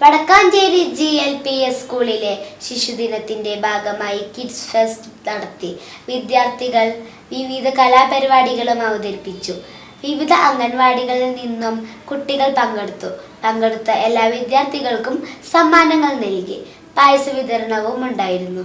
Vadakkanchery G L P S സ്കൂളിലെ ശിശുദിനത്തിന്റെ ഭാഗമായി കിഡ്സ് ഫെസ്റ്റ് നടത്തി. വിദ്യാർത്ഥികൾ വിവിധ കലാപരിപാടികളും അവതരിപ്പിച്ചു. വിവിധ അംഗൻവാടികളിൽ നിന്നും കുട്ടികൾ പങ്കെടുത്തു. പങ്കെടുത്ത എല്ലാ വിദ്യാർത്ഥികൾക്കും സമ്മാനങ്ങൾ നൽകി. പായസ വിതരണവും ഉണ്ടായിരുന്നു.